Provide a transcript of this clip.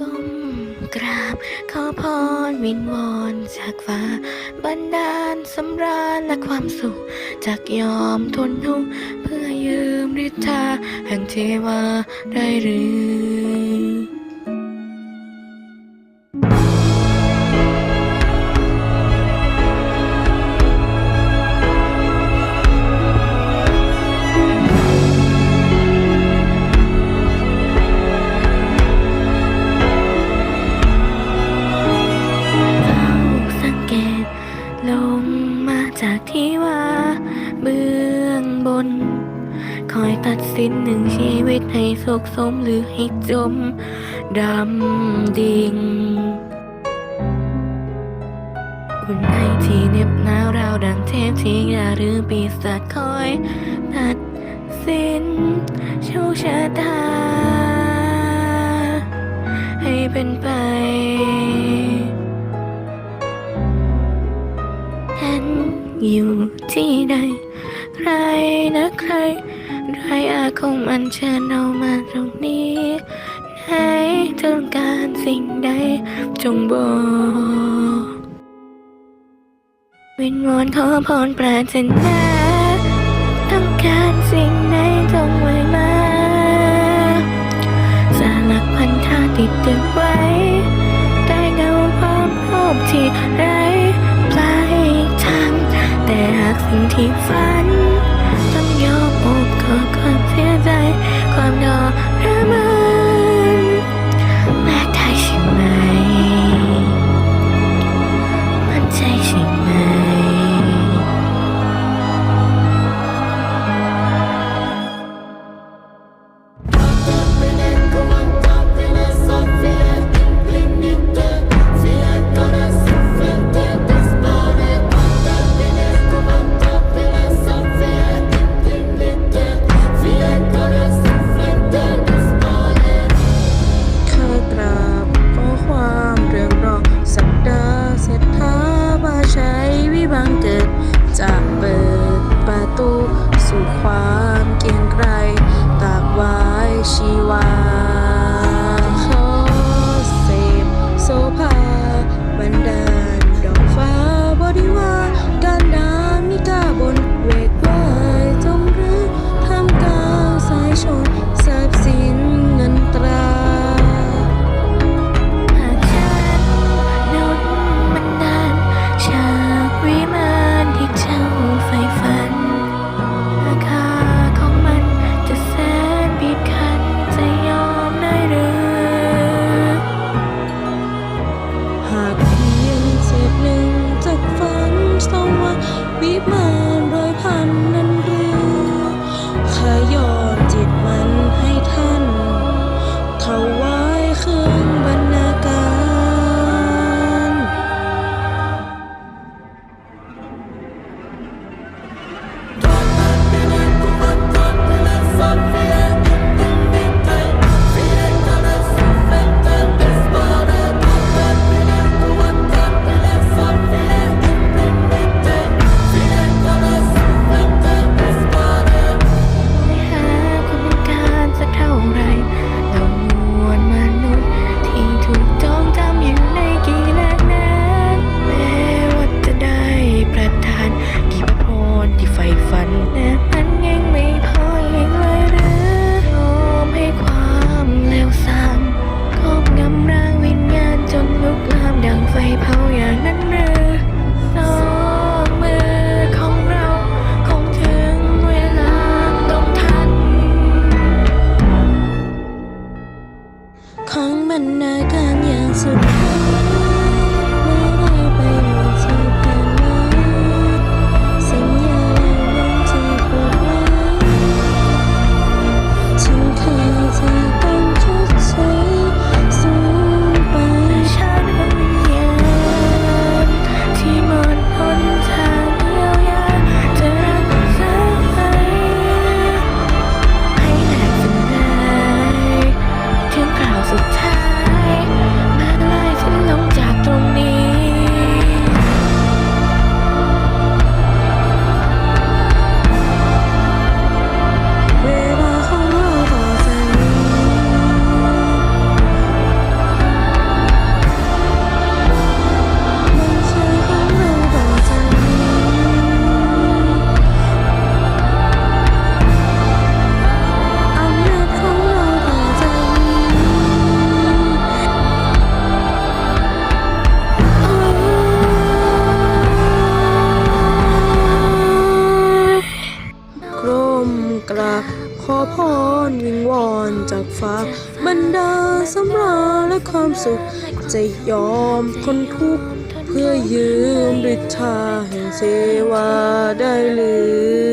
ก้มกราบขอพรวินวอนจากฟ้าบันดาลสำราญและความสุขจากยอมทนทุกข์เพื่อยืมฤทธาแห่งเทวาได้หรือ จากที่ว่าเบื้องบน คอยตัดสินหนึ่งชีวิตให้สุขสมหรือให้จมดำดิ่งอุ่นในที่เน็บหนาวราวดังเทพที่ยาหรือปีศาจคอยตัดสินโชคชะตา อยู่ที่ใด ใครนะใครใครอาคงมันเชิญเรามาตรงนี้ให้ต้องการสิ่งใด จงบอกวินวอนขอพรปรารถนาต้องการสิ่งใดจงไว้มาสาลักพันธาติดตึงไว้ได้เงาความโลภที่ สิ่งที่ฝัน 希望。 กราบขอพรวิงวอนจากฟ้าบรรดาสำราญและความสุข จะยอมคนทุกข์เพื่อยืมฤทธาแห่งเสวาได้หรือ